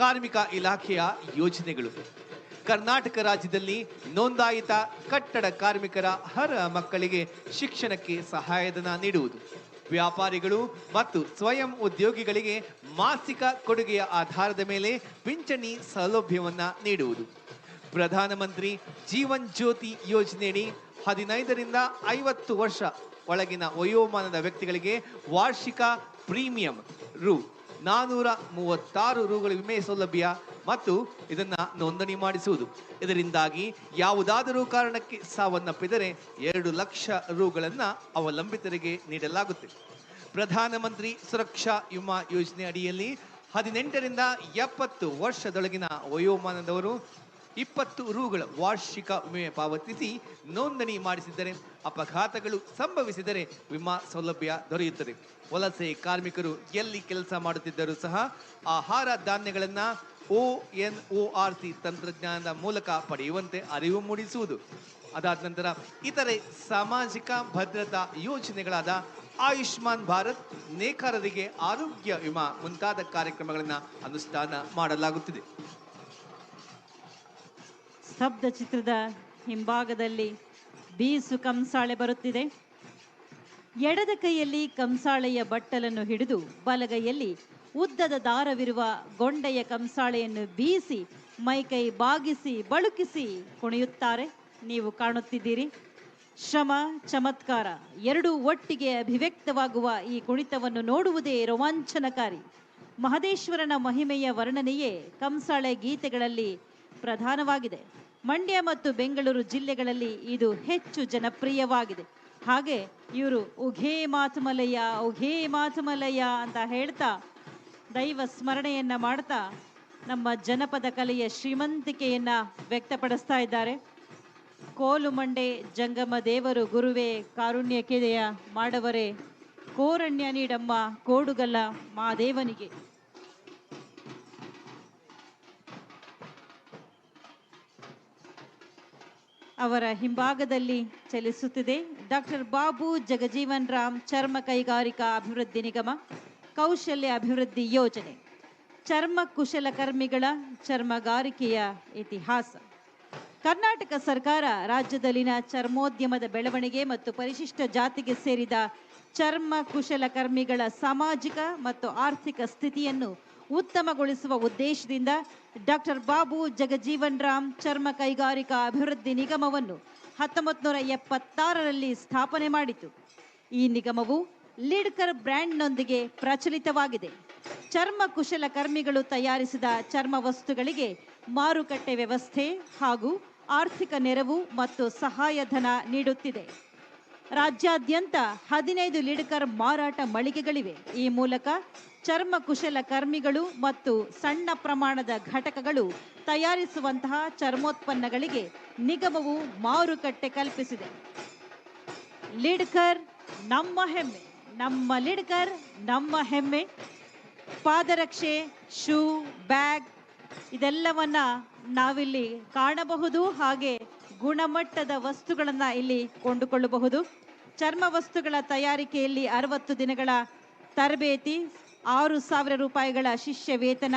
ಕಾರ್ಮಿಕ ಇಲಾಖೆಯ ಯೋಜನೆಗಳು. ಕರ್ನಾಟಕ ರಾಜ್ಯದಲ್ಲಿ ನೋಂದಾಯಿತ ಕಟ್ಟಡ ಕಾರ್ಮಿಕರ ಹರ ಮಕ್ಕಳಿಗೆ ಶಿಕ್ಷಣಕ್ಕೆ ಸಹಾಯಧನ ನೀಡುವುದು. ವ್ಯಾಪಾರಿಗಳು ಮತ್ತು ಸ್ವಯಂ ಉದ್ಯೋಗಿಗಳಿಗೆ ಮಾಸಿಕ ಕೊಡುಗೆಯ ಆಧಾರದ ಮೇಲೆ ಪಿಂಚಣಿ ಸೌಲಭ್ಯವನ್ನು ನೀಡುವುದು. ಪ್ರಧಾನಮಂತ್ರಿ ಜೀವನ್ ಜ್ಯೋತಿ ಯೋಜನೆಯಡಿ ಹದಿನೈದರಿಂದ ಐವತ್ತು ವರ್ಷ ಒಳಗಿನ ವಯೋಮಾನದ ವ್ಯಕ್ತಿಗಳಿಗೆ ವಾರ್ಷಿಕ ಪ್ರೀಮಿಯಂ ರು ನಾನೂರ ಮೂವತ್ತಾರು ರೂಗಳ ವಿಮೆ ಸೌಲಭ್ಯ ಮತ್ತು ಇದನ್ನ ನೋಂದಣಿ ಮಾಡಿಸುವುದು. ಇದರಿಂದಾಗಿ ಯಾವುದಾದರೂ ಕಾರಣಕ್ಕೆ ಸಾವನ್ನಪ್ಪಿದರೆ ಎರಡು ಲಕ್ಷ ರೂಗಳನ್ನು ಅವಲಂಬಿತರಿಗೆ ನೀಡಲಾಗುತ್ತೆ ಪ್ರಧಾನಮಂತ್ರಿ ಸುರಕ್ಷಾ ವಿಮಾ ಯೋಜನೆ ಅಡಿಯಲ್ಲಿ ಹದಿನೆಂಟರಿಂದ ಎಪ್ಪತ್ತು ವರ್ಷದೊಳಗಿನ ವಯೋಮಾನದವರು ಇಪ್ಪತ್ತು ರೂಗಳ ವಾರ್ಷಿಕ ವಿಮೆ ಪಾವತಿಸಿ ನೋಂದಣಿ ಮಾಡಿಸಿದರೆ ಅಪಘಾತಗಳು ಸಂಭವಿಸಿದರೆ ವಿಮಾ ಸೌಲಭ್ಯ ದೊರೆಯುತ್ತದೆ. ವಲಸೆ ಕಾರ್ಮಿಕರು ಎಲ್ಲಿ ಕೆಲಸ ಮಾಡುತ್ತಿದ್ದರೂ ಸಹ ಆಹಾರ ಧಾನ್ಯಗಳನ್ನು O N O R C ತಂತ್ರಜ್ಞಾನದ ಮೂಲಕ ಪಡೆಯುವಂತೆ ಅರಿವು ಮೂಡಿಸುವುದು. ಅದಾದ ನಂತರ ಇತರೆ ಸಾಮಾಜಿಕ ಭದ್ರತಾ ಯೋಜನೆಗಳಾದ ಆಯುಷ್ಮಾನ್ ಭಾರತ್, ನೇಕಾರರಿಗೆ ಆರೋಗ್ಯ ವಿಮಾ ಮುಂತಾದ ಕಾರ್ಯಕ್ರಮಗಳನ್ನು ಅನುಷ್ಠಾನ ಮಾಡಲಾಗುತ್ತಿದೆ. ಸ್ತಬ್ಧ ಚಿತ್ರದ ಹಿಂಭಾಗದಲ್ಲಿ ಬೀಸು ಕಂಸಾಳೆ ಬರುತ್ತಿದೆ. ಎಡದ ಕೈಯಲ್ಲಿ ಕಂಸಾಳೆಯ ಬಟ್ಟಲನ್ನು ಹಿಡಿದು ಬಲಗೈಯಲ್ಲಿ ಉದ್ದದ ದಾರವಿರುವ ಗೊಂಡೆಯ ಕಂಸಾಳೆಯನ್ನು ಬೀಸಿ ಮೈಕೈ ಬಾಗಿಸಿ ಬಳುಕಿಸಿ ಕುಣಿಯುತ್ತಾರೆ. ನೀವು ಕಾಣುತ್ತಿದ್ದೀರಿ. ಶ್ರಮ, ಚಮತ್ಕಾರ ಎರಡೂ ಒಟ್ಟಿಗೆ ಅಭಿವ್ಯಕ್ತವಾಗುವ ಈ ಕುಣಿತವನ್ನು ನೋಡುವುದೇ ರೋಮಾಂಚನಕಾರಿ. ಮಹದೇಶ್ವರನ ಮಹಿಮೆಯ ವರ್ಣನೆಯೇ ಕಂಸಾಳೆ ಗೀತೆಗಳಲ್ಲಿ ಪ್ರಧಾನವಾಗಿದೆ. ಮಂಡ್ಯ ಮತ್ತು ಬೆಂಗಳೂರು ಜಿಲ್ಲೆಗಳಲ್ಲಿ ಇದು ಹೆಚ್ಚು ಜನಪ್ರಿಯವಾಗಿದೆ. ಹಾಗೆ ಇವರು ಉಘೇ ಮಾತುಮಲಯ್ಯ ಉಘೇ ಮಾತುಮಲಯ್ಯ ಅಂತ ಹೇಳ್ತಾ ದೈವ ಸ್ಮರಣೆಯನ್ನ ಮಾಡ್ತಾ ನಮ್ಮ ಜನಪದ ಕಲೆಯ ಶ್ರೀಮಂತಿಕೆಯನ್ನ ವ್ಯಕ್ತಪಡಿಸ್ತಾ ಇದ್ದಾರೆ. ಕೋಲು ಮಂಡೆ ಜಂಗಮ ದೇವರು ಗುರುವೇ ಕಾರುಣ್ಯಕ್ಕೆದೆಯ ಮಾಡವರೇ, ಕೋರಣ್ಯ ನೀಡಮ್ಮ, ಕೋಡುಗಲ್ಲ ಮಾದೇವನಿಗೆ ಅವರ ಹಿಂಭಾಗದಲ್ಲಿ ಚಲಿಸುತ್ತಿದೆ. ಡಾಕ್ಟರ್ ಬಾಬು ಜಗಜೀವನ್ ರಾಮ್ ಚರ್ಮ ಕೈಗಾರಿಕಾ ಅಭಿವೃದ್ಧಿ ನಿಗಮ, ಕೌಶಲ್ಯ ಅಭಿವೃದ್ಧಿ ಯೋಜನೆ, ಚರ್ಮ ಕುಶಲಕರ್ಮಿಗಳ ಚರ್ಮಗಾರಿಕೆಯ ಇತಿಹಾಸ. ಕರ್ನಾಟಕ ಸರ್ಕಾರ ರಾಜ್ಯದಲ್ಲಿನ ಚರ್ಮೋದ್ಯಮದ ಬೆಳವಣಿಗೆ ಮತ್ತು ಪರಿಶಿಷ್ಟ ಜಾತಿಗೆ ಸೇರಿದ ಚರ್ಮ ಕುಶಲಕರ್ಮಿಗಳ ಸಾಮಾಜಿಕ ಮತ್ತು ಆರ್ಥಿಕ ಸ್ಥಿತಿಯನ್ನು ಉತ್ತಮಗೊಳಿಸುವ ಉದ್ದೇಶದಿಂದ ಡಾಕ್ಟರ್ ಬಾಬು ಜಗಜೀವನ್ ರಾಮ್ ಚರ್ಮ ಕೈಗಾರಿಕಾ ಅಭಿವೃದ್ಧಿ ನಿಗಮವನ್ನು ಹತ್ತೊಂಬತ್ತು ನೂರ ಎಪ್ಪತ್ತಾರರಲ್ಲಿ ಸ್ಥಾಪನೆ ಮಾಡಿತು. ಈ ನಿಗಮವು ಲಿಡ್ಕರ್ ಬ್ರ್ಯಾಂಡ್ನೊಂದಿಗೆ ಪ್ರಚಲಿತವಾಗಿದೆ. ಚರ್ಮ ಕುಶಲಕರ್ಮಿಗಳು ತಯಾರಿಸಿದ ಚರ್ಮ ವಸ್ತುಗಳಿಗೆ ಮಾರುಕಟ್ಟೆ ವ್ಯವಸ್ಥೆ ಹಾಗೂ ಆರ್ಥಿಕ ನೆರವು ಮತ್ತು ಸಹಾಯಧನ ನೀಡುತ್ತಿದೆ. ರಾಜ್ಯಾದ್ಯಂತ ಹದಿನೈದು ಲಿಡ್ಕರ್ ಮಾರಾಟ ಮಳಿಗೆಗಳಿವೆ. ಈ ಮೂಲಕ ಚರ್ಮ ಕುಶಲ ಕರ್ಮಿಗಳು ಮತ್ತು ಸಣ್ಣ ಪ್ರಮಾಣದ ಘಟಕಗಳು ತಯಾರಿಸುವಂತಹ ಚರ್ಮೋತ್ಪನ್ನಗಳಿಗೆ ನಿಗಮವು ಮಾರುಕಟ್ಟೆ ಕಲ್ಪಿಸಿದೆ. ಲಿಡ್ಕರ್, ನಮ್ಮ ಹೆಮ್ಮೆ, ನಮ್ಮ ಲಿಡ್ಕರ್, ನಮ್ಮ ಹೆಮ್ಮೆ. ಪಾದರಕ್ಷೆ, ಶೂ, ಬ್ಯಾಗ್ ಇದೆಲ್ಲವನ್ನ ನಾವಿಲ್ಲಿ ಕಾಣಬಹುದು ಹಾಗೆ ಗುಣಮಟ್ಟದ ವಸ್ತುಗಳನ್ನ ಇಲ್ಲಿ ಕೊಂಡುಕೊಳ್ಳಬಹುದು. ಚರ್ಮ ವಸ್ತುಗಳ ತಯಾರಿಕೆಯಲ್ಲಿ ಅರವತ್ತು ದಿನಗಳ ತರಬೇತಿ ಆರು ಸಾವಿರ ರೂಪಾಯಿಗಳ ಶಿಷ್ಯ ವೇತನ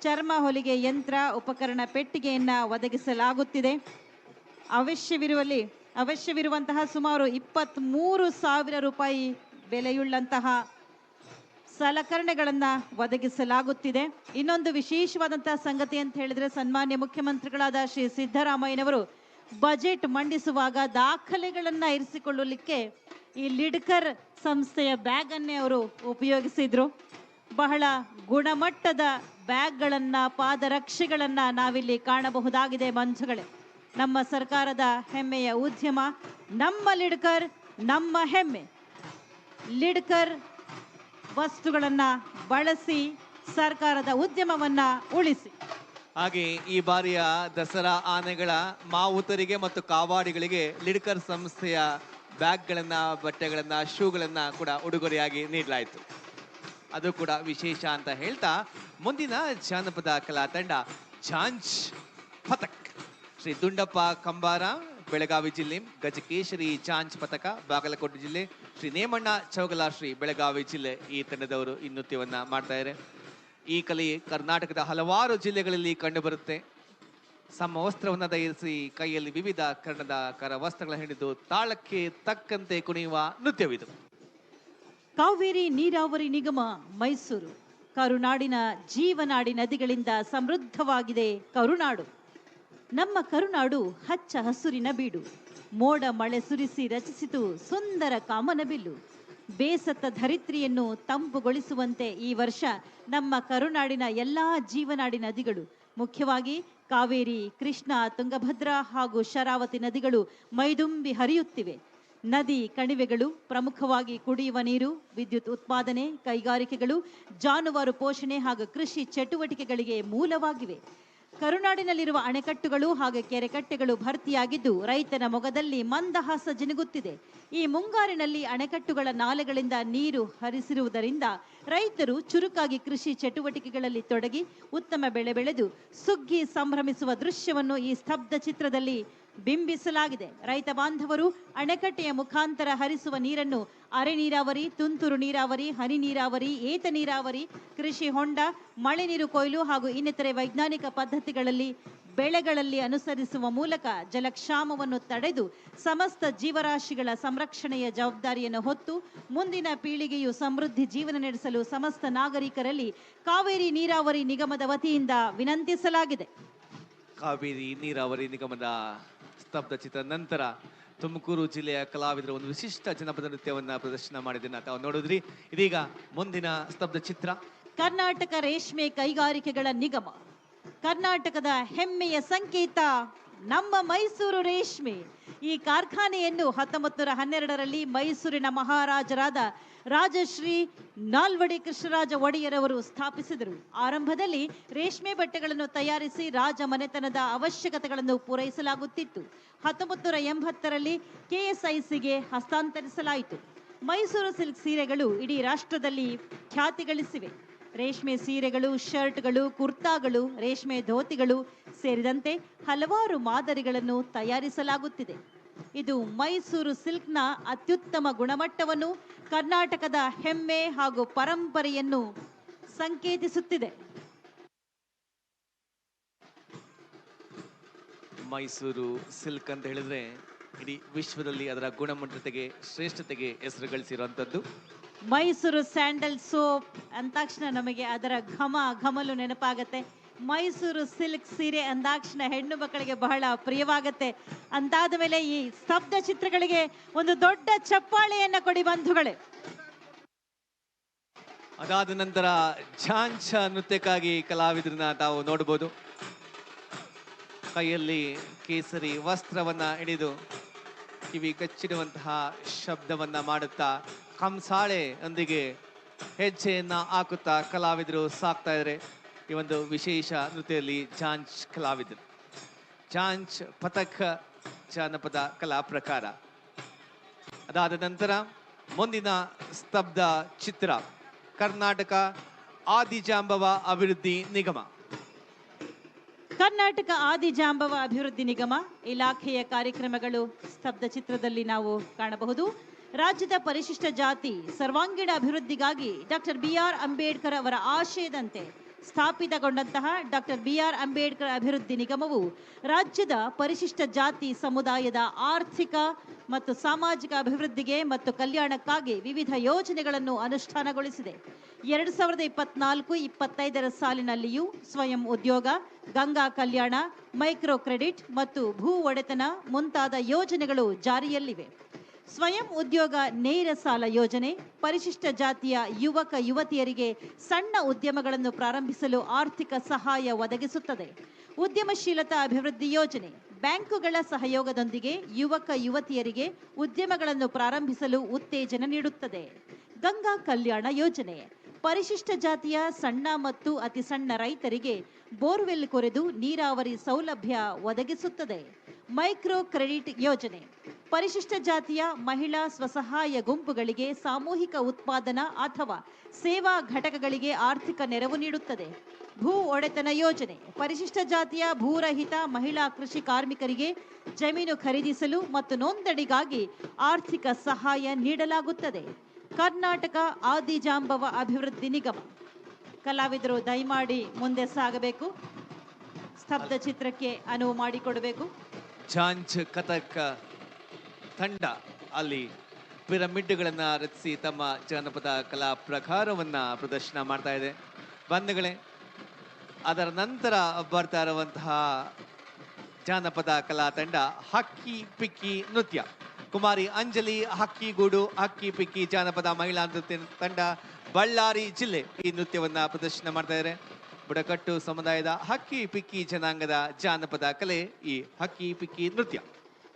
ಚರ್ಮ ಹೊಲಿಗೆ ಯಂತ್ರ, ಉಪಕರಣ ಪೆಟ್ಟಿಗೆಯನ್ನು ಒದಗಿಸಲಾಗುತ್ತಿದೆ. ಅವಶ್ಯವಿರುವಲ್ಲಿ, ಅವಶ್ಯವಿರುವಂತಹ ಸುಮಾರು ಇಪ್ಪತ್ತ್ ಮೂರು ಸಾವಿರ ರೂಪಾಯಿ ಬೆಲೆಯುಳ್ಳಂತಹ ಸಲಕರಣೆಗಳನ್ನು ಒದಗಿಸಲಾಗುತ್ತಿದೆ. ಇನ್ನೊಂದು ವಿಶೇಷವಾದಂತಹ ಸಂಗತಿ ಅಂತ ಹೇಳಿದ್ರೆ ಸನ್ಮಾನ್ಯ ಮುಖ್ಯಮಂತ್ರಿಗಳಾದ ಶ್ರೀ ಸಿದ್ದರಾಮಯ್ಯನವರು ಬಜೆಟ್ ಮಂಡಿಸುವಾಗ ದಾಖಲೆಗಳನ್ನ ಇರಿಸಿಕೊಳ್ಳಲಿಕ್ಕೆ ಈ ಲಿಡ್ಕರ್ ಸಂಸ್ಥೆಯ ಬ್ಯಾಗನ್ನೇ ಅವರು ಉಪಯೋಗಿಸಿದ್ರು. ಬಹಳ ಗುಣಮಟ್ಟದ ಬ್ಯಾಗ್ಗಳನ್ನ, ಪಾದರಕ್ಷೆಗಳನ್ನ ನಾವಿಲ್ಲಿ ಕಾಣಬಹುದಾಗಿದೆ ಮಂಜುಗಳೇ ನಮ್ಮ ಸರ್ಕಾರದ ಹೆಮ್ಮೆಯ ಉದ್ಯಮ, ನಮ್ಮ ಲಿಡ್ಕರ್, ನಮ್ಮ ಹೆಮ್ಮೆ. ಲಿಡ್ಕರ್ ವಸ್ತುಗಳನ್ನ ಬಳಸಿ ಸರ್ಕಾರದ ಉದ್ಯಮವನ್ನ ಉಳಿಸಿ. ಹಾಗೆ ಈ ಬಾರಿಯ ದಸರಾ ಆನೆಗಳ ಮಾವುತರಿಗೆ ಮತ್ತು ಕಾವಾಡಿಗಳಿಗೆ ಲಿಡ್ಕರ್ ಸಂಸ್ಥೆಯ ಬ್ಯಾಗ್ಗಳನ್ನ, ಬಟ್ಟೆಗಳನ್ನ, ಶೂಗಳನ್ನ ಕೂಡ ಉಡುಗೊರೆಯಾಗಿ ನೀಡಲಾಯಿತು. ಅದು ಕೂಡ ವಿಶೇಷ ಅಂತ ಹೇಳ್ತಾ ಮುಂದಿನ ಜಾನಪದ ಕಲಾ ತಂಡ ಝಾಂಜ್ ಪತಕ್ ಶ್ರೀ ದುಂಡಪ್ಪ ಕಂಬಾರ, ಬೆಳಗಾವಿ ಜಿಲ್ಲೆ ಗಜಕೇಶರಿ ಚಾಂಚ್ ಪಥಕ, ಬಾಗಲಕೋಟೆ ಜಿಲ್ಲೆ, ಶ್ರೀ ನೇಮಣ್ಣ ಚೌಗಲ, ಶ್ರೀ ಬೆಳಗಾವಿ ಜಿಲ್ಲೆ ಈ ತಂಡದವರು ಈ ನೃತ್ಯವನ್ನ ಮಾಡ್ತಾ ಇದ್ದಾರೆ ಈ ಕಲೆ ಕರ್ನಾಟಕದ ಹಲವಾರು ಜಿಲ್ಲೆಗಳಲ್ಲಿ ಕಂಡುಬರುತ್ತೆ ಸಮವಸ್ತ್ರವನ್ನು ಧರಿಸಿ ಕೈಯಲ್ಲಿ ವಿವಿಧ ಕರ್ಣದ ಕರ ವಸ್ತ್ರಗಳ ಹಿಡಿದು ತಾಳಕ್ಕೆ ತಕ್ಕಂತೆ ಕುಣಿಯುವ ನೃತ್ಯವಿದು. ಕಾವೇರಿ ನೀರಾವರಿ ನಿಗಮ ಮೈಸೂರು. ಕರುನಾಡಿನ ಜೀವನಾಡಿ ನದಿಗಳಿಂದ ಸಮೃದ್ಧವಾಗಿದೆ ಕರುನಾಡು. ನಮ್ಮ ಕರುನಾಡು ಹಚ್ಚ ಹಸುರಿನ ಬೀಡು. ಮೋಡ ಮಳೆ ಸುರಿಸಿ ರಚಿಸಿತು ಸುಂದರ ಕಾಮನಬಿಲ್ಲು ಬೇಸತ್ತ ಧರಿತ್ರಿಯನ್ನು ತಂಪುಗೊಳಿಸುವಂತೆ ಈ ವರ್ಷ ನಮ್ಮ ಕರುನಾಡಿನ ಎಲ್ಲಾ ಜೀವನಾಡಿ ನದಿಗಳು, ಮುಖ್ಯವಾಗಿ ಕಾವೇರಿ, ಕೃಷ್ಣ, ತುಂಗಭದ್ರಾ ಹಾಗೂ ಶರಾವತಿ ನದಿಗಳು ಮೈದುಂಬಿ ಹರಿಯುತ್ತಿವೆ. ನದಿ ಕಣಿವೆಗಳು ಪ್ರಮುಖವಾಗಿ ಕುಡಿಯುವ ನೀರು, ವಿದ್ಯುತ್ ಉತ್ಪಾದನೆ, ಕೈಗಾರಿಕೆಗಳು, ಜಾನುವಾರು ಪೋಷಣೆ ಹಾಗೂ ಕೃಷಿ ಚಟುವಟಿಕೆಗಳಿಗೆ ಮೂಲವಾಗಿವೆ. ಕರುನಾಡಿನಲ್ಲಿರುವ ಅಣೆಕಟ್ಟುಗಳು ಹಾಗೂ ಕೆರೆಕಟ್ಟೆಗಳು ಭರ್ತಿಯಾಗಿದ್ದು, ರೈತನ ಮೊಗದಲ್ಲಿ ಮಂದಹಾಸ ಜಿನುಗುತ್ತಿದೆ. ಈ ಮುಂಗಾರಿನಲ್ಲಿ ಅಣೆಕಟ್ಟುಗಳ ನಾಲೆಗಳಿಂದ ನೀರು ಹರಿಸಿರುವುದರಿಂದ ರೈತರು ಚುರುಕಾಗಿ ಕೃಷಿ ಚಟುವಟಿಕೆಗಳಲ್ಲಿ ತೊಡಗಿ, ಉತ್ತಮ ಬೆಳೆ ಬೆಳೆದು, ಸುಗ್ಗಿ ಸಂಭ್ರಮಿಸುವ ದೃಶ್ಯವನ್ನು ಈ ಸ್ತಬ್ಧ ಚಿತ್ರದಲ್ಲಿ ಬಿಂಬಿಸಲಾಗಿದೆ. ರೈತ ಬಾಂಧವರು ಅಣೆಕಟ್ಟೆಯ ಮುಖಾಂತರ ಹರಿಸುವ ನೀರನ್ನು ಅರೆ ನೀರಾವರಿ, ತುಂತುರು ನೀರಾವರಿ, ಹನಿ ನೀರಾವರಿ, ಏತ ನೀರಾವರಿ, ಕೃಷಿ ಹೊಂಡ, ಮಳೆ ನೀರು ಕೊಯ್ಲು ಹಾಗೂ ಇನ್ನಿತರೆ ವೈಜ್ಞಾನಿಕ ಪದ್ಧತಿಗಳಲ್ಲಿ, ಬೆಳೆಗಳಲ್ಲಿ ಅನುಸರಿಸುವ ಮೂಲಕ ಜಲಕ್ಷಾಮವನ್ನು ತಡೆದು ಸಮಸ್ತ ಜೀವರಾಶಿಗಳ ಸಂರಕ್ಷಣೆಯ ಜವಾಬ್ದಾರಿಯನ್ನು ಹೊತ್ತು ಮುಂದಿನ ಪೀಳಿಗೆಯು ಸಮೃದ್ಧಿ ಜೀವನ ನಡೆಸಲು ಸಮಸ್ತ ನಾಗರಿಕರಲ್ಲಿ ಕಾವೇರಿ ನೀರಾವರಿ ನಿಗಮದ ವತಿಯಿಂದ ವಿನಂತಿಸಲಾಗಿದೆ. ಕಾವೇರಿ ನೀರಾವರಿ ನಿಗಮದ ಸ್ತಬ್ಧ ಚಿತ್ರ ನಂತರ ತುಮಕೂರು ಜಿಲ್ಲೆಯ ಕಲಾವಿದರು ಒಂದು ವಿಶಿಷ್ಟ ಜನಪದ ನೃತ್ಯವನ್ನು ಪ್ರದರ್ಶನ ಮಾಡಿದ್ದನ್ನ ತಾವು ನೋಡಿದ್ರಿ. ಇದೀಗ ಮುಂದಿನ ಸ್ತಬ್ಧ ಚಿತ್ರ. ಕರ್ನಾಟಕ ರೇಷ್ಮೆ ಕೈಗಾರಿಕೆಗಳ ನಿಗಮ. ಕರ್ನಾಟಕದ ಹೆಮ್ಮೆಯ ಸಂಕೇತ ನಮ್ಮ ಮೈಸೂರು ರೇಷ್ಮೆ. ಈ ಕಾರ್ಖಾನೆಯನ್ನು ಹತ್ತೊಂಬತ್ತು ನೂರ ಹನ್ನೆರಡರಲ್ಲಿ ಮೈಸೂರಿನ ಮಹಾರಾಜರಾದ ರಾಜಶ್ರೀ ನಾಲ್ವಡಿ ಕೃಷ್ಣರಾಜ ಒಡೆಯರವರು ಸ್ಥಾಪಿಸಿದರು. ಆರಂಭದಲ್ಲಿ ರೇಷ್ಮೆ ಬಟ್ಟೆಗಳನ್ನು ತಯಾರಿಸಿ ರಾಜ ಮನೆತನದ ಅವಶ್ಯಕತೆಗಳನ್ನು ಪೂರೈಸಲಾಗುತ್ತಿತ್ತು. ಹತ್ತೊಂಬತ್ತು ನೂರ ಎಂಬತ್ತರಲ್ಲಿ ಕೆಎಸ್ಐಸಿಗೆ ಹಸ್ತಾಂತರಿಸಲಾಯಿತು. ಮೈಸೂರು ಸಿಲ್ಕ್ ಸೀರೆಗಳು ಇಡೀ ರಾಷ್ಟ್ರದಲ್ಲಿ ಖ್ಯಾತಿ ಗಳಿಸಿವೆ. ರೇಷ್ಮೆ ಸೀರೆಗಳು, ಶರ್ಟ್ಗಳು, ಕುರ್ತಾಗಳು, ರೇಷ್ಮೆ ಧೋತಿಗಳು ಸೇರಿದಂತೆ ಹಲವಾರು ಮಾದರಿಗಳನ್ನು ತಯಾರಿಸಲಾಗುತ್ತಿದೆ. ಇದು ಮೈಸೂರು ಸಿಲ್ಕ್ನ ಅತ್ಯುತ್ತಮ ಗುಣಮಟ್ಟವನ್ನು ಕರ್ನಾಟಕದ ಹೆಮ್ಮೆ ಹಾಗೂ ಪರಂಪರೆಯನ್ನು ಸಂಕೇತಿಸುತ್ತಿದೆ. ಮೈಸೂರು ಸಿಲ್ಕ್ ಅಂತ ಹೇಳಿದ್ರೆ ಇಡೀ ವಿಶ್ವದಲ್ಲಿ ಅದರ ಗುಣಮಟ್ಟತೆಗೆ ಶ್ರೇಷ್ಠತೆಗೆ ಹೆಸರು ಗಳಿಸಿರುವಂತದ್ದು ಮೈಸೂರು ಸ್ಯಾಂಡಲ್ ಸೋಪ್ ಅಂದಾಕ್ಷಣ ನಮಗೆ ಅದರ ಘಮ, ಘಮಲು ನೆನಪಾಗತ್ತೆ. ಮೈಸೂರು ಸಿಲ್ಕ್ ಸೀರೆ ಅಂದಾಕ್ಷಣ ಹೆಣ್ಣು ಮಕ್ಕಳಿಗೆ ಬಹಳ ಪ್ರಿಯವಾಗತ್ತೆ. ಅಂತಾದ ಮೇಲೆ ಈ ಸ್ತಬ್ಧ ಚಿತ್ರಗಳಿಗೆ ಒಂದು ದೊಡ್ಡ ಚಪ್ಪಾಳೆಯನ್ನ ಕೊಡಿ ಬಂಧುಗಳೇ. ಅದಾದ ನಂತರ ಝಾಂಚ ನೃತ್ಯಕ್ಕಾಗಿ ಕಲಾವಿದರನ್ನ ತಾವು ನೋಡಬಹುದು ಕೈಯಲ್ಲಿ ಕೇಸರಿ ವಸ್ತ್ರವನ್ನ ಹಿಡಿದು ಕಿವಿ ಕಚ್ಚಿಡುವಂತಹ ಶಬ್ದವನ್ನ ಮಾಡುತ್ತಾ ಕಂಸಾಳೆ ಒಂದಿಗೆ ಹೆಜ್ಜೆಯನ್ನ ಹಾಕುತ್ತಾ ಕಲಾವಿದರು ಸಾಕ್ತಾ ಇದ್ದಾರೆ ಈ ಒಂದು ವಿಶೇಷ ನೃತ್ಯದಲ್ಲಿ ಜಾಂಚ್ ಕಲಾವಿದರು. ಜಾಂಚ್ ಪಥಕ್ ಜಾನಪದ ಕಲಾ ಪ್ರಕಾರ. ಅದಾದ ನಂತರ ಮುಂದಿನ ಸ್ತಬ್ಧ ಚಿತ್ರ ಕರ್ನಾಟಕ ಆದಿಜಾಂಬವ ಅಭಿವೃದ್ಧಿ ನಿಗಮ. ಕರ್ನಾಟಕ ಆದಿಜಾಂಬವ ಅಭಿವೃದ್ಧಿ ನಿಗಮ ಇಲಾಖೆಯ ಕಾರ್ಯಕ್ರಮಗಳು ಸ್ತಬ್ಧ ಚಿತ್ರದಲ್ಲಿ ನಾವು ಕಾಣಬಹುದು. ರಾಜ್ಯದ ಪರಿಶಿಷ್ಟ ಜಾತಿ ಸರ್ವಾಂಗೀಣ ಅಭಿವೃದ್ಧಿಗಾಗಿ ಡಾಕ್ಟರ್ ಬಿ ಆರ್ ಅಂಬೇಡ್ಕರ್ ಅವರ ಆಶಯದಂತೆ ಸ್ಥಾಪಿತಗೊಂಡಂತಹ ಡಾಕ್ಟರ್ ಬಿ ಆರ್ ಅಂಬೇಡ್ಕರ್ ಅಭಿವೃದ್ಧಿ ನಿಗಮವು ರಾಜ್ಯದ ಪರಿಶಿಷ್ಟ ಜಾತಿ ಸಮುದಾಯದ ಆರ್ಥಿಕ ಮತ್ತು ಸಾಮಾಜಿಕ ಅಭಿವೃದ್ಧಿಗೆ ಮತ್ತು ಕಲ್ಯಾಣಕ್ಕಾಗಿ ವಿವಿಧ ಯೋಜನೆಗಳನ್ನು ಅನುಷ್ಠಾನಗೊಳಿಸಿದೆ. ಎರಡು ಸಾವಿರದ ಇಪ್ಪತ್ನಾಲ್ಕು ಇಪ್ಪತ್ತೈದರ ಸಾಲಿನಲ್ಲಿಯೂ ಸ್ವಯಂ ಉದ್ಯೋಗ, ಗಂಗಾ ಕಲ್ಯಾಣ, ಮೈಕ್ರೋ ಕ್ರೆಡಿಟ್ ಮತ್ತು ಭೂ ಒಡೆತನ ಮುಂತಾದ ಯೋಜನೆಗಳು ಜಾರಿಯಲ್ಲಿವೆ. ಸ್ವಯಂ ಉದ್ಯೋಗ ನೇರ ಸಾಲ ಯೋಜನೆ, ಪರಿಶಿಷ್ಟ ಜಾತಿಯ ಯುವಕ ಯುವತಿಯರಿಗೆ ಸಣ್ಣ ಉದ್ಯಮಗಳನ್ನು ಪ್ರಾರಂಭಿಸಲು ಆರ್ಥಿಕ ಸಹಾಯ ಒದಗಿಸುತ್ತದೆ. ಉದ್ಯಮಶೀಲತಾ ಅಭಿವೃದ್ಧಿ ಯೋಜನೆ ಬ್ಯಾಂಕುಗಳ ಸಹಯೋಗದೊಂದಿಗೆ ಯುವಕ ಯುವತಿಯರಿಗೆ ಉದ್ಯಮಗಳನ್ನು ಪ್ರಾರಂಭಿಸಲು ಉತ್ತೇಜನ ನೀಡುತ್ತದೆ. ಗಂಗಾ ಕಲ್ಯಾಣ ಯೋಜನೆ. ಪರಿಶಿಷ್ಟ ಜಾತಿಯ ಸಣ್ಣ ಮತ್ತು ಅತಿ ಸಣ್ಣ ರೈತರಿಗೆ ಬೋರ್ವೆಲ್ ಕೊರೆದು ನೀರಾವರಿ ಸೌಲಭ್ಯ ಒದಗಿಸುತ್ತದೆ. ಮೈಕ್ರೋ ಕ್ರೆಡಿಟ್ ಯೋಜನೆ. ಪರಿಶಿಷ್ಟ ಜಾತಿಯ ಮಹಿಳಾ ಸ್ವಸಹಾಯ ಗುಂಪುಗಳಿಗೆ ಸಾಮೂಹಿಕ ಉತ್ಪಾದನಾ ಅಥವಾ ಸೇವಾ ಘಟಕಗಳಿಗೆ ಆರ್ಥಿಕ ನೆರವು ನೀಡುತ್ತದೆ. ಭೂ ಒಡೆತನ ಯೋಜನೆ. ಪರಿಶಿಷ್ಟ ಜಾತಿಯ ಭೂರಹಿತ ಮಹಿಳಾ ಕೃಷಿ ಕಾರ್ಮಿಕರಿಗೆ ಜಮೀನು ಖರೀದಿಸಲು ಮತ್ತು ನೋಂದಣಿಗಾಗಿ ಆರ್ಥಿಕ ಸಹಾಯ ನೀಡಲಾಗುತ್ತದೆ. ಕರ್ನಾಟಕ ಆದಿಜಾಂಬವ ಅಭಿವೃದ್ಧಿ ನಿಗಮ. ಕಲಾವಿದರು, ದಯಮಾಡಿ ಮುಂದೆ ಸಾಗಬೇಕು. ಸ್ತಬ್ಧ ಚಿತ್ರಕ್ಕೆ ಅನುವು ಮಾಡಿಕೊಡಬೇಕು. ಝಾಂಜ್ ಕಥಕ್ ತಂಡ ಅಲ್ಲಿ ಪಿರಮಿಡ್ಗಳನ್ನು ರಚಿಸಿ ತಮ್ಮ ಜಾನಪದ ಕಲಾ ಪ್ರಕಾರವನ್ನು ಪ್ರದರ್ಶನ ಮಾಡ್ತಾ ಇದೆ. ಬಂಧುಗಳೇ, ಅದರ ನಂತರ ಬರ್ತಾ ಇರುವಂತಹ ಜಾನಪದ ಕಲಾ ತಂಡ ಹಕ್ಕಿ ಪಿಕ್ಕಿ ನೃತ್ಯ. ಕುಮಾರಿ ಅಂಜಲಿ ಹಕ್ಕಿಗೂಡು ಹಕ್ಕಿ ಪಿಕ್ಕಿ ಜಾನಪದ ಮಹಿಳಾ ನೃತ್ಯ ತಂಡ ಬಳ್ಳಾರಿ ಜಿಲ್ಲೆ ಈ ನೃತ್ಯವನ್ನು ಪ್ರದರ್ಶನ ಮಾಡ್ತಾ ಇದ್ದಾರೆ. ಬುಡಕಟ್ಟು ಸಮುದಾಯದ ಹಕ್ಕಿ ಪಿಕ್ಕಿ ಜನಾಂಗದ ಜಾನಪದ ಕಲೆ, ಈ ಹಕ್ಕಿ ಪಿಕ್ಕಿ ನೃತ್ಯ.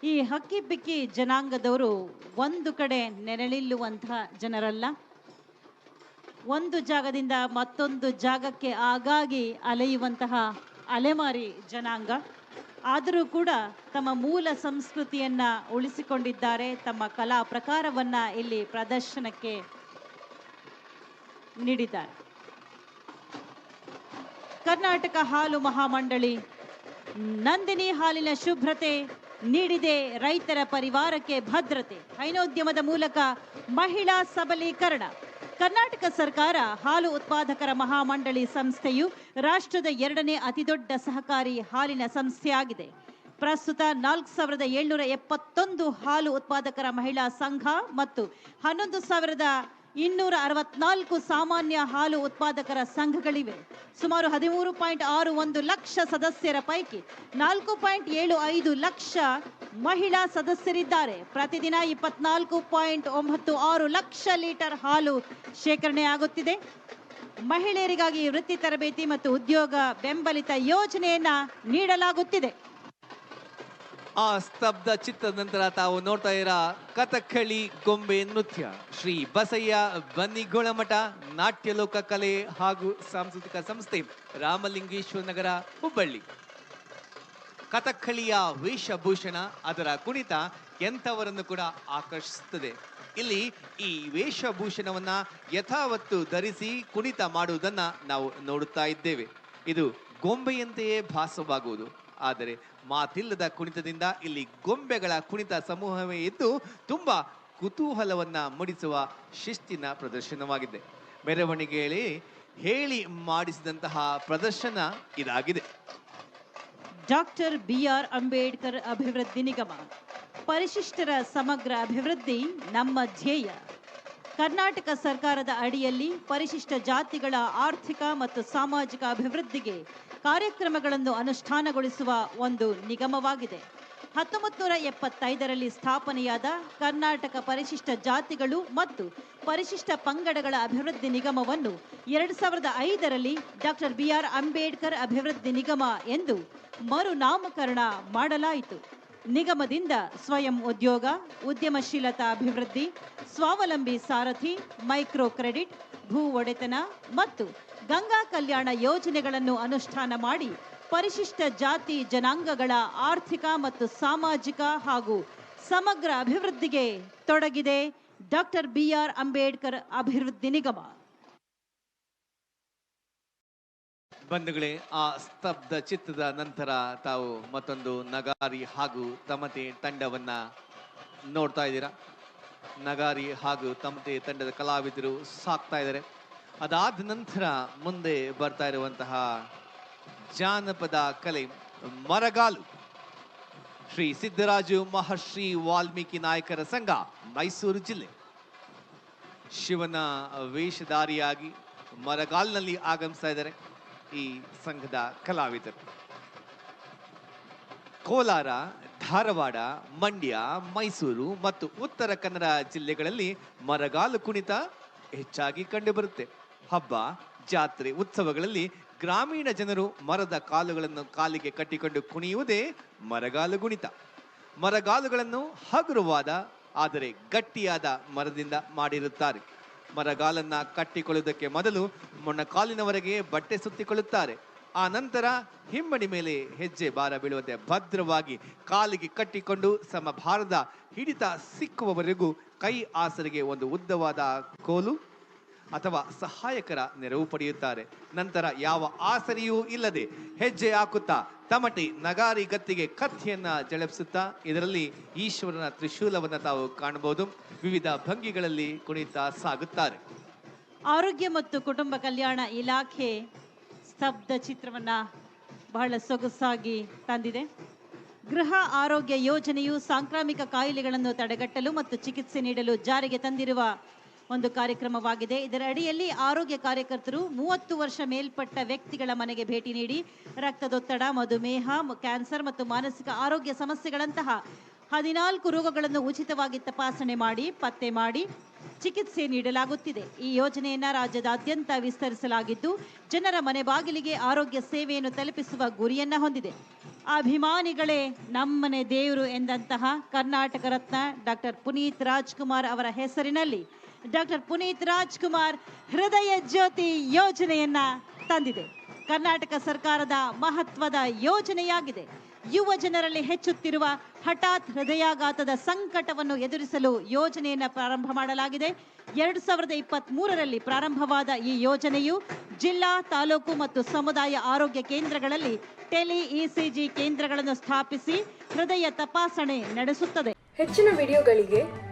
ಈ ಹಕ್ಕಿ ಪಿಕ್ಕಿ ಜನಾಂಗದವರು ಒಂದು ಕಡೆ ನೆರಳಿಲ್ಲುವಂತಹ ಜನರಲ್ಲ. ಒಂದು ಜಾಗದಿಂದ ಮತ್ತೊಂದು ಜಾಗಕ್ಕೆ ಆಗಾಗಿ ಅಲೆಯುವಂತಹ ಅಲೆಮಾರಿ ಜನಾಂಗ. ಆದರೂ ಕೂಡ ತಮ್ಮ ಮೂಲ ಸಂಸ್ಕೃತಿಯನ್ನ ಉಳಿಸಿಕೊಂಡಿದ್ದಾರೆ. ತಮ್ಮ ಕಲಾ ಪ್ರಕಾರವನ್ನ ಇಲ್ಲಿ ಪ್ರದರ್ಶನಕ್ಕೆ ನೀಡಿದ್ದಾರೆ. ಕರ್ನಾಟಕ ಹಾಲು ಮಹಾಮಂಡಳಿ ನಂದಿನಿ ಹಾಲಿನ ಶುಭ್ರತೆ ನೀಡಿದೆ ರೈತರ ಪರಿವಾರಕ್ಕೆ ಭದ್ರತೆ. ಹೈನೋದ್ಯಮದ ಮೂಲಕ ಮಹಿಳಾ ಸಬಲೀಕರಣ. ಕರ್ನಾಟಕ ಸರ್ಕಾರ ಹಾಲು ಉತ್ಪಾದಕರ ಮಹಾಮಂಡಳಿ ಸಂಸ್ಥೆಯು ರಾಷ್ಟ್ರದ ಎರಡನೇ ಅತಿದೊಡ್ಡ ಸಹಕಾರಿ ಹಾಲಿನ ಸಂಸ್ಥೆಯಾಗಿದೆ. ಪ್ರಸ್ತುತ ನಾಲ್ಕು ಸಾವಿರದ ಏಳ್ನೂರ ಎಪ್ಪತ್ತೊಂದು ಹಾಲು ಉತ್ಪಾದಕರ ಮಹಿಳಾ ಸಂಘ ಮತ್ತು ಹನ್ನೊಂದು ಸಾವಿರದ ಇನ್ನೂರ ಅರವತ್ನಾಲ್ಕು ಸಾಮಾನ್ಯ ಹಾಲು ಉತ್ಪಾದಕರ ಸಂಘಗಳಿವೆ. ಸುಮಾರು ಹದಿಮೂರು ಪಾಯಿಂಟ್ ಆರು ಒಂದು ಲಕ್ಷ ಸದಸ್ಯರ ಪೈಕಿ ನಾಲ್ಕು ಪಾಯಿಂಟ್ ಏಳು ಐದು ಲಕ್ಷ ಮಹಿಳಾ ಸದಸ್ಯರಿದ್ದಾರೆ. ಪ್ರತಿದಿನ ಇಪ್ಪತ್ನಾಲ್ಕು ಪಾಯಿಂಟ್ ಒಂಬತ್ತು ಆರು ಲಕ್ಷ ಲೀಟರ್ ಹಾಲು ಶೇಖರಣೆ ಆಗುತ್ತಿದೆ. ಮಹಿಳೆಯರಿಗಾಗಿ ವೃತ್ತಿ ತರಬೇತಿ ಮತ್ತು ಉದ್ಯೋಗ ಬೆಂಬಲಿತ ಯೋಜನೆಯನ್ನ ನೀಡಲಾಗುತ್ತಿದೆ. ಆ ಸ್ತಬ್ಧ ಚಿತ್ರದ ನಂತರ ತಾವು ನೋಡ್ತಾ ಇರ ಕಥಕ್ಕಳಿ ಗೊಂಬೆ ನೃತ್ಯ. ಶ್ರೀ ಬಸಯ್ಯ ಬನ್ನಿಗೋಳಮಠ ನಾಟ್ಯ ಲೋಕ ಕಲೆ ಹಾಗೂ ಸಾಂಸ್ಕೃತಿಕ ಸಂಸ್ಥೆ ರಾಮಲಿಂಗೇಶ್ವರ ನಗರ, ಹುಬ್ಬಳ್ಳಿ. ಕಥಕ್ಕಳಿಯ ವೇಷಭೂಷಣ ಅದರ ಕುಣಿತ ಎಂಥವರನ್ನು ಕೂಡ ಆಕರ್ಷಿಸುತ್ತದೆ. ಇಲ್ಲಿ ಈ ವೇಷಭೂಷಣವನ್ನ ಯಥಾವತ್ತು ಧರಿಸಿ ಕುಣಿತ ಮಾಡುವುದನ್ನ ನಾವು ನೋಡುತ್ತಾ ಇದ್ದೇವೆ. ಇದು ಗೊಂಬೆಯಂತೆಯೇ ಭಾಸವಾಗುವುದು. ಆದರೆ ಮಾತಿಲ್ಲದ ಕುಣಿತದಿಂದ ಇಲ್ಲಿ ಗೊಂಬೆಗಳ ಕುಣಿತ ಸಮೂಹವೇ ಇದ್ದು ತುಂಬಾ ಕುತೂಹಲವನ್ನ ಮೂಡಿಸುವ ಶಿಸ್ತಿನ ಪ್ರದರ್ಶನವಾಗಿದೆ. ಮೆರವಣಿಗೆಯಲ್ಲಿ ಹೇಳಿ ಮಾಡಿಸಿದಂತಹ ಪ್ರದರ್ಶನ ಇದಾಗಿದೆ. ಡಾಕ್ಟರ್ ಬಿ ಆರ್ ಅಂಬೇಡ್ಕರ್ ಅಭಿವೃದ್ಧಿ ನಿಗಮ, ಪರಿಶಿಷ್ಟರ ಸಮಗ್ರ ಅಭಿವೃದ್ಧಿ ನಮ್ಮ ಧ್ಯೇಯ. ಕರ್ನಾಟಕ ಸರ್ಕಾರದ ಅಡಿಯಲ್ಲಿ ಪರಿಶಿಷ್ಟ ಜಾತಿಗಳ ಆರ್ಥಿಕ ಮತ್ತು ಸಾಮಾಜಿಕ ಅಭಿವೃದ್ಧಿಗೆ ಕಾರ್ಯಕ್ರಮಗಳನ್ನು ಅನುಷ್ಠಾನಗೊಳಿಸುವ ಒಂದು ನಿಗಮವಾಗಿದೆ. ಹತ್ತೊಂಬತ್ತು ನೂರ ಎಪ್ಪತ್ತೈದರಲ್ಲಿ ಸ್ಥಾಪನೆಯಾದ ಕರ್ನಾಟಕ ಪರಿಶಿಷ್ಟ ಜಾತಿಗಳು ಮತ್ತು ಪರಿಶಿಷ್ಟ ಪಂಗಡಗಳ ಅಭಿವೃದ್ಧಿ ನಿಗಮವನ್ನು ಎರಡು ಸಾವಿರದ ಐದರಲ್ಲಿ ಡಾಕ್ಟರ್ ಬಿ ಆರ್ ಅಂಬೇಡ್ಕರ್ ಅಭಿವೃದ್ಧಿ ನಿಗಮ ಎಂದು ಮರುನಾಮಕರಣ ಮಾಡಲಾಯಿತು. ನಿಗಮದಿಂದ ಸ್ವಯಂ ಉದ್ಯೋಗ, ಉದ್ಯಮಶೀಲತಾ ಅಭಿವೃದ್ಧಿ, ಸ್ವಾವಲಂಬಿ ಸಾರಥಿ, ಮೈಕ್ರೋ ಕ್ರೆಡಿಟ್, ಭೂ ಒಡೆತನ ಮತ್ತು ಗಂಗಾ ಕಲ್ಯಾಣ ಯೋಜನೆಗಳನ್ನು ಅನುಷ್ಠಾನ ಮಾಡಿ ಪರಿಶಿಷ್ಟ ಜಾತಿ ಜನಾಂಗಗಳ ಆರ್ಥಿಕ ಮತ್ತು ಸಾಮಾಜಿಕ ಹಾಗೂ ಸಮಗ್ರ ಅಭಿವೃದ್ಧಿಗೆ ತೊಡಗಿದೆ ಡಾಕ್ಟರ್ ಬಿ ಆರ್ ಅಂಬೇಡ್ಕರ್ ಅಭಿವೃದ್ಧಿ ನಿಗಮ. ಬಂಧುಗಳೇ, ಆ ಸ್ತಬ್ಧ ಚಿತ್ರದ ನಂತರ ತಾವು ಮತ್ತೊಂದು ನಗಾರಿ ಹಾಗೂ ತಮತೆ ತಂಡವನ್ನ ನೋಡ್ತಾ ಇದ್ದೀರಾ? ನಗಾರಿ ಹಾಗೂ ತಮತೆ ತಂಡದ ಕಲಾವಿದರು ಸಾಕ್ತಾ ಇದ್ದಾರೆ. ಅದಾದ ನಂತರ ಮುಂದೆ ಬರ್ತಾ ಇರುವಂತಹ ಜಾನಪದ ಕಲೆ, ಮರಗಾಲು. ಶ್ರೀ ಸಿದ್ದರಾಜು ಮಹರ್ಷಿ ವಾಲ್ಮೀಕಿ ನಾಯಕರ ಸಂಘ, ಮೈಸೂರು ಜಿಲ್ಲೆ. ಶಿವನ ವೇಷಧಾರಿಯಾಗಿ ಮರಗಾಲ್ನಲ್ಲಿ ಆಗಮಿಸ್ತಾ ಇದ್ದಾರೆ. ಈ ಸಂಘದ ಕಲಾವಿದರು. ಕೋಲಾರ, ಧಾರವಾಡ, ಮಂಡ್ಯ, ಮೈಸೂರು ಮತ್ತು ಉತ್ತರ ಕನ್ನಡ ಜಿಲ್ಲೆಗಳಲ್ಲಿ ಮರಗಾಲು ಕುಣಿತ ಹೆಚ್ಚಾಗಿ ಕಂಡುಬರುತ್ತೆ. ಹಬ್ಬ, ಜಾತ್ರೆ, ಉತ್ಸವಗಳಲ್ಲಿ ಗ್ರಾಮೀಣ ಜನರು ಮರದ ಕಾಲುಗಳನ್ನು ಕಾಲಿಗೆ ಕಟ್ಟಿಕೊಂಡು ಕುಣಿಯುವುದೇ ಮರಗಾಲು ಕುಣಿತ. ಮರಗಾಲುಗಳನ್ನು ಹಗುರವಾದ, ಆದರೆ ಗಟ್ಟಿಯಾದ ಮರದಿಂದ ಮಾಡಿರುತ್ತಾರೆ. ಮರಗಾಲನ್ನ ಕಟ್ಟಿಕೊಳ್ಳುವುದಕ್ಕೆ ಮೊದಲು ಮೊಣಕಾಲಿನವರೆಗೆ ಬಟ್ಟೆ ಸುತ್ತಿಕೊಳ್ಳುತ್ತಾರೆ. ಆ ನಂತರ ಹಿಮ್ಮಡಿ ಮೇಲೆ ಹೆಜ್ಜೆ ಭಾರ ಬೀಳುವಂತೆ ಭದ್ರವಾಗಿ ಕಾಲಿಗೆ ಕಟ್ಟಿಕೊಂಡು ಸಮ ಭಾರದ ಹಿಡಿತ ಸಿಕ್ಕುವವರೆಗೂ ಕೈ ಆಸರಿಗೆ ಒಂದು ಉದ್ದವಾದ ಕೋಲು ಅಥವಾ ಸಹಾಯಕರ ನೆರವು ಪಡೆಯುತ್ತಾರೆ. ನಂತರ ಯಾವ ಆಸರೆಯೂ ಇಲ್ಲದೆ ಹೆಜ್ಜೆ ಹಾಕುತ್ತಾ ತಮಟೆ ನಗಾರಿ ಗತ್ತಿಗೆ ಕತ್ತಿಯನ್ನ ಜಳಪಿಸುತ್ತಾ ಇದರಲ್ಲಿ ಈಶ್ವರನ ತ್ರಿಶೂಲವನ್ನು ತಾವು ಕಾಣಬಹುದು. ವಿವಿಧ ಭಂಗಿಗಳಲ್ಲಿ ಕುಣಿತಾ ಸಾಗುತ್ತಾರೆ. ಆರೋಗ್ಯ ಮತ್ತು ಕುಟುಂಬ ಕಲ್ಯಾಣ ಇಲಾಖೆ ಸ್ತಬ್ಧ ಚಿತ್ರವನ್ನ ಬಹಳ ಸೊಗಸಾಗಿ ತಂದಿದೆ. ಗೃಹ ಆರೋಗ್ಯ ಯೋಜನೆಯು ಸಾಂಕ್ರಾಮಿಕ ಕಾಯಿಲೆಗಳನ್ನು ತಡೆಗಟ್ಟಲು ಮತ್ತು ಚಿಕಿತ್ಸೆ ನೀಡಲು ಜಾರಿಗೆ ತಂದಿರುವ ಒಂದು ಕಾರ್ಯಕ್ರಮವಾಗಿದೆ. ಇದರ ಅಡಿಯಲ್ಲಿ ಆರೋಗ್ಯ ಕಾರ್ಯಕರ್ತರು ಮೂವತ್ತು ವರ್ಷ ಮೇಲ್ಪಟ್ಟ ವ್ಯಕ್ತಿಗಳ ಮನೆಗೆ ಭೇಟಿ ನೀಡಿ ರಕ್ತದೊತ್ತಡ, ಮಧುಮೇಹ, ಕ್ಯಾನ್ಸರ್ ಮತ್ತು ಮಾನಸಿಕ ಆರೋಗ್ಯ ಸಮಸ್ಯೆಗಳಂತಹ ಹದಿನಾಲ್ಕು ರೋಗಗಳನ್ನು ಉಚಿತವಾಗಿ ತಪಾಸಣೆ ಮಾಡಿ, ಪತ್ತೆ ಮಾಡಿ ಚಿಕಿತ್ಸೆ ನೀಡಲಾಗುತ್ತಿದೆ. ಈ ಯೋಜನೆಯನ್ನ ರಾಜ್ಯದಾದ್ಯಂತ ವಿಸ್ತರಿಸಲಾಗಿದ್ದು, ಜನರ ಮನೆ ಬಾಗಿಲಿಗೆ ಆರೋಗ್ಯ ಸೇವೆಯನ್ನು ತಲುಪಿಸುವ ಗುರಿಯನ್ನ ಹೊಂದಿದೆ. ಅಭಿಮಾನಿಗಳೇ, ನಮ್ಮನೆ ದೇವರು ಎಂದಂತಹ ಕರ್ನಾಟಕ ರತ್ನ ಡಾಕ್ಟರ್ ಪುನೀತ್ ರಾಜ್ಕುಮಾರ್ ಅವರ ಹೆಸರಿನಲ್ಲಿ ಡಾಕ್ಟರ್ ಪುನೀತ್ ರಾಜ್ಕುಮಾರ್ ಹೃದಯ ಜ್ಯೋತಿ ಯೋಜನೆಯನ್ನ ತಂದಿದೆ. ಕರ್ನಾಟಕ ಸರ್ಕಾರದ ಮಹತ್ವದ ಯೋಜನೆಯಾಗಿದೆ. ಯುವ ಜನರಲ್ಲಿ ಹೆಚ್ಚುತ್ತಿರುವ ಹಠಾತ್ ಹೃದಯಾಘಾತದ ಸಂಕಟವನ್ನು ಎದುರಿಸಲು ಯೋಜನೆಯನ್ನು ಪ್ರಾರಂಭ ಮಾಡಲಾಗಿದೆ. ಎರಡು ಸಾವಿರದ ಇಪ್ಪತ್ತ್ ಮೂರರಲ್ಲಿ ಪ್ರಾರಂಭವಾದ ಈ ಯೋಜನೆಯು ಜಿಲ್ಲಾ, ತಾಲೂಕು ಮತ್ತು ಸಮುದಾಯ ಆರೋಗ್ಯ ಕೇಂದ್ರಗಳಲ್ಲಿ ಟೆಲಿ ಇಸಿಜಿ ಕೇಂದ್ರಗಳನ್ನು ಸ್ಥಾಪಿಸಿ ಹೃದಯ ತಪಾಸಣೆ ನಡೆಸುತ್ತದೆ. ಹೆಚ್ಚಿನ ವಿಡಿಯೋಗಳಿಗೆ